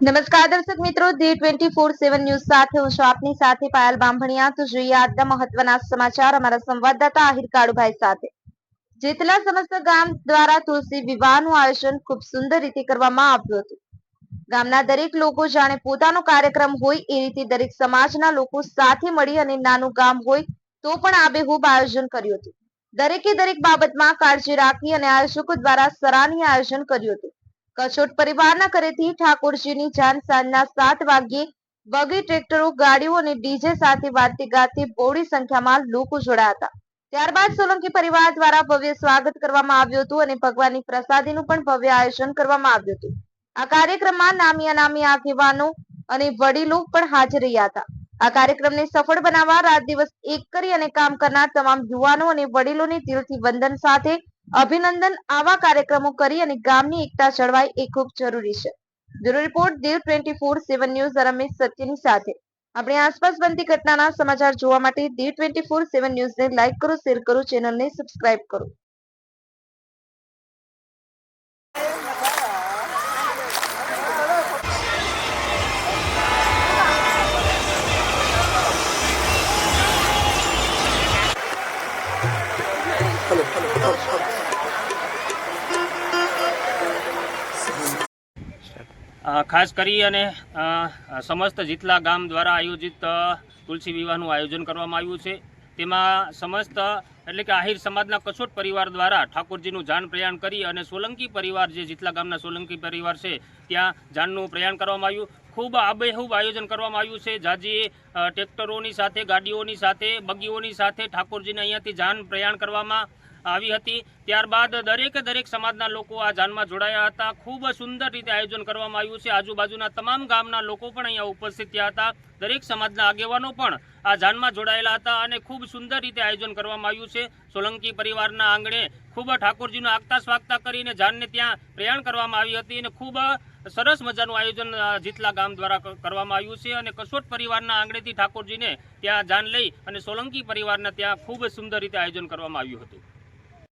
નમસ્કાર દર્શક મિત્રો D twenty four seven news સાથે હું છું આપની સાથે પાયલ બાંભણિયા. તો જોઈએ આજના મહત્વના સમાચાર અમારા સંવાદદાતા આહિર કાળુભાઈ સાથે. જેતલા સમસ્ત ગામ દ્વારા તુલસી વિવાહનું આયોજન ખૂબ સુંદર રીતે કરવામાં આવ્યું હતું. ગામના દરેક લોકો જાણે પોતાનો કાર્યક્રમ હોય એ રીતે દરેક સમાજના લોકો સાથે મળી અને નાનું ગામ હોય તો પણ આબેહૂબ આયોજન કર્યું હતું. દરેકે દરેક બાબતમાં કાળજી રાખી અને આયોજકો દ્વારા સરાહનીય આયોજન કર્યું હતું. કચોટ પરિવારના ઘરેથી ઠાકોરજીની જાન સાંજના સાત વાગ્યે વગી ટ્રેક્ટરો, ગાડીઓ અને ડીજે સાથે વાતે ગાતી બોડી સંખ્યામાં લોકો જોડાયા હતા. ત્યારબાદ સોલંકી પરિવાર દ્વારા ભવ્ય સ્વાગત કરવામાં આવ્યું હતું અને ભગવાનની પ્રસાદીનું પણ ભવ્ય આયોજન કરવામાં આવ્યું હતું. આ કાર્યક્રમમાં નામી અનામી આગેવાનો અને વડીલો પણ હાજર રહ્યા હતા. આ કાર્યક્રમને સફળ બનાવવા રાત દિવસ એક કરી અને કામ કરનાર તમામ યુવાનો અને વડીલોને દિલથી વંદન સાથે અભિનંદન. આવા કાર્યક્રમો કરી અને ગામની એકતા જળવાય એ ખૂબ જરૂરી છે. Bureau report Diu twenty four seven news Ramesh સત્યની સાથે. આપણી આસપાસ બનતી ઘટનાના સમાચાર જોવા માટે ડી ટ્વેન્ટી ફોર સેવન ન્યૂઝને લાઇક કરો, શેર કરો, ચેનલને સબસ્ક્રાઇબ કરો. ખાસ કરી અને સમસ્ત જીતલા ગામ દ્વારા આયોજિત તુલસી વિવાહનું આયોજન કરવામાં આવ્યું છે. તેમાં સમસ્ત, એટલે કે આહિર સમાજના કસોટ પરિવાર દ્વારા ઠાકોરજીનું જાન પ્રયાણ કરી અને સોલંકી પરિવાર જે જીતલા ગામના સોલંકી પરિવાર છે, ત્યાં જાનનું પ્રયાણ કરવામાં આવ્યું. ખૂબ આબેહૂબ આયોજન કરવામાં આવ્યું છે. જાજી ટ્રેક્ટરોની સાથે, ગાડીઓની સાથે, બગીઓની સાથે ઠાકોરજીને અહીંયાથી જાન પ્રયાણ કરવામાં આવી હતી. ત્યારબાદ દરેકે દરેક સમાજના લોકો આ જાનમાં જોડાયા હતા. ખૂબ સુંદર રીતે આયોજન કરવામાં આવ્યું છે. આજુબાજુના તમામ ગામના લોકો પણ અહીંયા ઉપસ્થિત થયા હતા. દરેક સમાજના આગેવાનો પણ આ જાનમાં જોડાયેલા હતા અને ખૂબ સુંદર રીતે આયોજન કરવામાં આવ્યું છે. સોલંકી પરિવારના આંગણે ખૂબ ઠાકોરજીનું આગતા સ્વાગતા કરીને જાનને ત્યાં પ્રયાણ કરવામાં આવી હતી અને ખૂબ સરસ મજાનું આયોજન જીતલા ગામ દ્વારા કરવામાં આવ્યું છે અને કસોટ પરિવારના આંગણેથી ઠાકોરજીને ત્યાં જાન લઈ અને સોલંકી પરિવારના ત્યાં ખૂબ સુંદર રીતે આયોજન કરવામાં આવ્યું હતું.